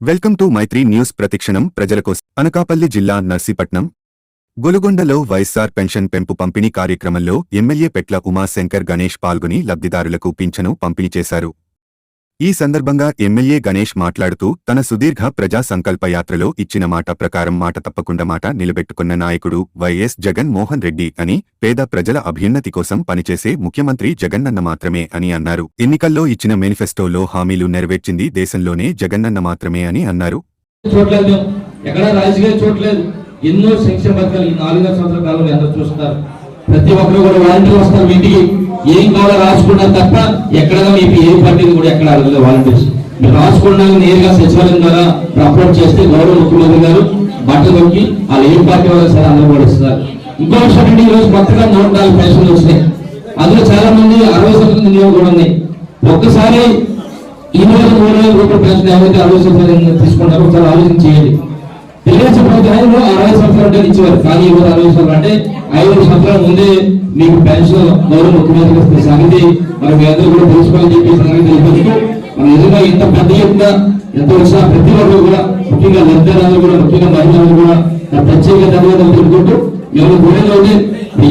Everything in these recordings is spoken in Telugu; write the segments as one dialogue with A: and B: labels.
A: వెల్కమ్ టు మైత్రి న్యూస్ ప్రతిక్షణం ప్రజల కోసం అనకాపల్లి జిల్లా నర్సీపట్నం. గొలుగొండలో వైఎస్సార్ పెన్షన్ పెంపు పంపిణీ కార్యక్రమంలో ఎమ్మెల్యే పెట్ల ఉమాశంకర్ గణేష్ పాల్గొని లబ్ధిదారులకు పింఛను పంపిణీ చేశారు. ఈ సందర్భంగా ఎమ్మెల్యే గణేష్ మాట్లాడుతూ తన సుదీర్ఘ ప్రజా సంకల్పయాత్రలో ఇచ్చిన మాట ప్రకారం మాట తప్పకుండా మాట నిలబెట్టుకున్న నాయకుడు వైఎస్ జగన్ మోహన్ రెడ్డి అని పేద ప్రజల అభ్యున్నతి కోసం పనిచేసే ముఖ్యమంత్రి జగన్నన్న మాత్రమే అని అన్నారు. ఎన్నికల్లో ఇచ్చిన మేనిఫెస్టోలో హామీలు నెరవేర్చింది దేశంలోనే జగన్నన్న మాత్రమే అని అన్నారు.
B: ఎన్నో సంక్షేమ పథకాలు ఈ నాలుగైదు సంవత్సరాల కాలంలో ఎంత చూస్తున్నారు. ప్రతి ఒక్కరు కూడా వాలంటీర్లు వస్తారు ఇంటికి ఏం కావాలో రాసుకున్నారు తప్ప ఎక్కడ మీకు ఏ పార్టీని కూడా ఎక్కడ అడగలేదు వాలంటీర్స్. మీరు రాసుకున్నాక నేరుగా సచివాలయం ద్వారా అప్లోడ్ చేస్తే గౌరవ ముఖ్యమంత్రి గారు బట్టలు నొక్కి వాళ్ళు ఏ పార్టీ వాళ్ళు సరే అందరూ కూడా ఇస్తున్నారు ఇంకో విషయం ఏంటి? ఈ రోజు కొత్తగా నూట నాలుగు పెన్షన్లు వచ్చినాయి. అందులో చాలా మంది అరవై శాతం నియోగం కూడా ఉన్నాయి. ఒక్కసారి ఈ రోజు మూడు వేల రూపాయల పెన్షన్ ఎవరైతే అరవై సంవత్సరాలు తీసుకుంటారో ఒకసారి ఆలోచన చేయండి. తెలుగుదేశం ప్రభుత్వంలో అరవై సంవత్సరాలు అంటే ఇచ్చేవారు కానీ ఈ రోజు అరవై సంవత్సరాలు అంటే ఐదు సంవత్సరాల ముందే మీకు పెన్షన్ గౌరవ ముఖ్యమంత్రి ఇస్తున్న సంగతి మరి మీ అందరూ కూడా తెలుసుకోవాలని చెప్పి సంగతి తెలియదు మన నిజంగా ఇంత పెద్ద ఎత్తున ఎంత వచ్చినా ప్రతి ఒక్కరు కూడా ముఖ్యంగా లబ్ధిదారులు కూడా ముఖ్యంగా మహిళలు కూడా ప్రత్యేక ధన్యవాదాలు తెలుపుకుంటూ మేము కూడా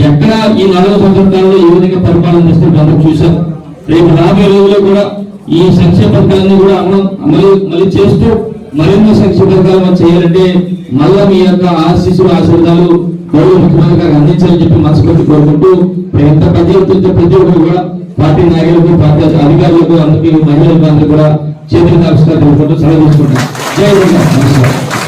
B: ఎక్కడ ఈ నాలుగు సంవత్సరాల్లో ఏ విధంగా పరిపాలన చేస్తే అందరూ చూశారు. రేపు రాబోయే రోజుల్లో కూడా ఈ సంక్షేమ పథకాలను కూడా అమలు అమలు మళ్ళీ చేస్తూ మరిన్ని సంక్షేమ పథకాలు మనం చేయాలంటే మళ్ళా మీ యొక్క ఆశీస్సులు ఆశీర్వాదాలు గౌరవ ముఖ్యమంత్రి గారికి అందించాలని చెప్పి మనస్ఫూర్తి కోరుకుంటూ ఎంత పెద్ద ఎత్తున ప్రతి ఒక్కరు కూడా పార్టీ నాయకులకు పార్టీ అధికారులకు అందరికీ మహిళలకు అందరికీ కూడా చేతులు కాపుస్తారు తెలుపుకుంటూ సెలవు తీసుకుంటాం జై